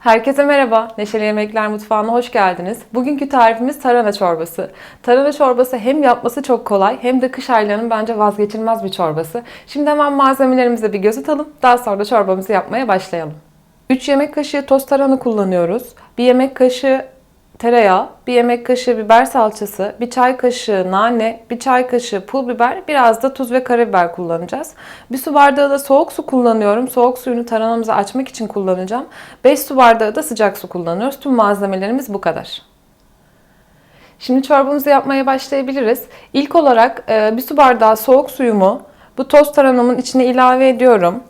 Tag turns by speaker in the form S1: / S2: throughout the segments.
S1: Herkese merhaba. Neşeli Yemekler Mutfağı'na hoş geldiniz. Bugünkü tarifimiz tarhana çorbası. Tarhana çorbası hem yapması çok kolay hem de kış aylarının bence vazgeçilmez bir çorbası. Şimdi hemen malzemelerimize bir göz atalım. Daha sonra da çorbamızı yapmaya başlayalım. 3 yemek kaşığı toz tarhana kullanıyoruz. 1 yemek kaşığı tereyağı, 1 yemek kaşığı biber salçası, 1 çay kaşığı nane, 1 çay kaşığı pul biber, biraz da tuz ve karabiber kullanacağız. Bir su bardağı da soğuk su kullanıyorum. Soğuk suyunu tarhanamızı açmak için kullanacağım. 5 su bardağı da sıcak su kullanıyoruz. Tüm malzemelerimiz bu kadar. Şimdi çorbamızı yapmaya başlayabiliriz. İlk olarak e, bir su bardağı soğuk suyumu bu toz tarhanamın içine ilave ediyorum.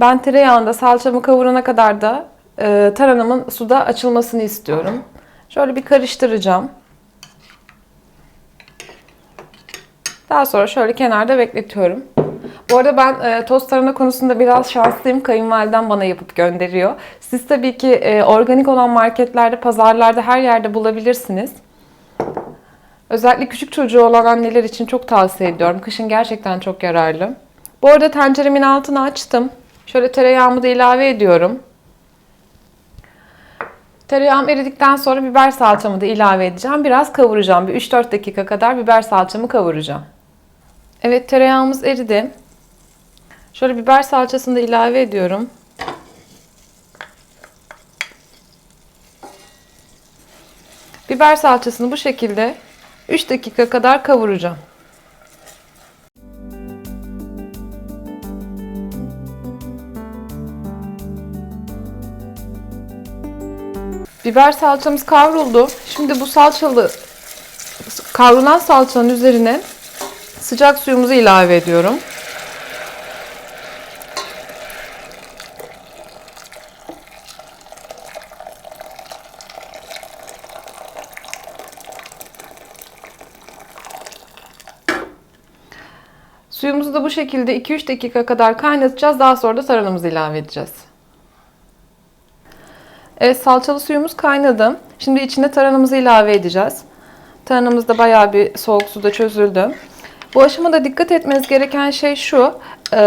S1: Ben tereyağında salçamı kavurana kadar da e, tarhanamın suda açılmasını istiyorum. Şöyle bir karıştıracağım. Daha sonra şöyle kenarda bekletiyorum. Bu arada ben e, toz tarhana konusunda biraz şanslıyım. Kayınvalidem bana yapıp gönderiyor. Siz tabii ki e, organik olan marketlerde, pazarlarda her yerde bulabilirsiniz. Özellikle küçük çocuğu olan anneler için çok tavsiye ediyorum. Kışın gerçekten çok yararlı. Bu arada tenceremin altını açtım. Şöyle tereyağımı da ilave ediyorum. Tereyağım eridikten sonra biber salçamı da ilave edeceğim. Biraz kavuracağım. Bir 3-4 dakika kadar biber salçamı kavuracağım. Evet tereyağımız eridi. Şöyle biber salçasını da ilave ediyorum. Biber salçasını bu şekilde 3 dakika kadar kavuracağım. Biber salçamız kavruldu. Şimdi bu salçalı kavrulan salçanın üzerine sıcak suyumuzu ilave ediyorum. Suyumuzu da bu şekilde 2-3 dakika kadar kaynatacağız. Daha sonra da tarhanamızı ilave edeceğiz. Evet salçalı suyumuz kaynadı. Şimdi içine tarhanamızı ilave edeceğiz. Tarhanamız da bayağı bir soğuk suda çözüldü. Bu aşamada dikkat etmeniz gereken şey şu. E,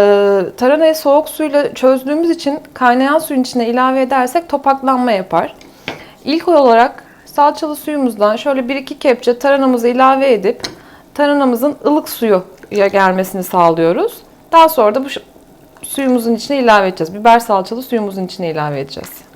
S1: taranayı soğuk suyla çözdüğümüz için kaynayan suyun içine ilave edersek topaklanma yapar. İlk olarak salçalı suyumuzdan şöyle 1-2 kepçe taranamızı ilave edip taranamızın ılık suya gelmesini sağlıyoruz. Daha sonra da bu suyumuzun içine ilave edeceğiz. Biber salçalı suyumuzun içine ilave edeceğiz.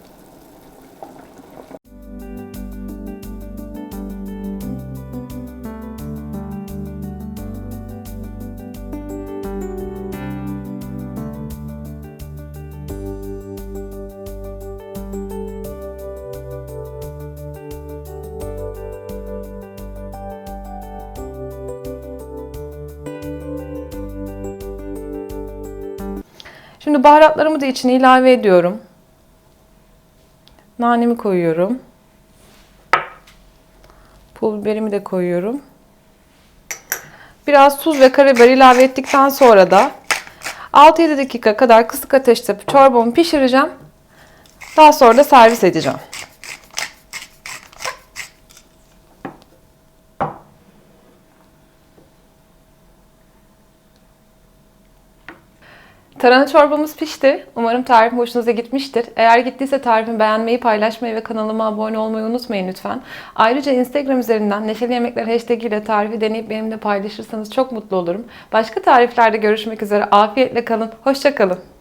S1: Şimdi baharatlarımı da içine ilave ediyorum. Nanemi koyuyorum. Pul biberimi de koyuyorum. Biraz tuz ve karabiber ilave ettikten sonra da 6-7 dakika kadar kısık ateşte çorbamı pişireceğim. Daha sonra da servis edeceğim. Tarhana çorbamız pişti. Umarım tarifim hoşunuza gitmiştir. Eğer gittiyse tarifimi beğenmeyi, paylaşmayı ve kanalıma abone olmayı unutmayın lütfen. Ayrıca Instagram üzerinden Neşeli Yemekler hashtag ile tarifi deneyip benimle paylaşırsanız çok mutlu olurum. Başka tariflerde görüşmek üzere. Afiyetle kalın. Hoşçakalın.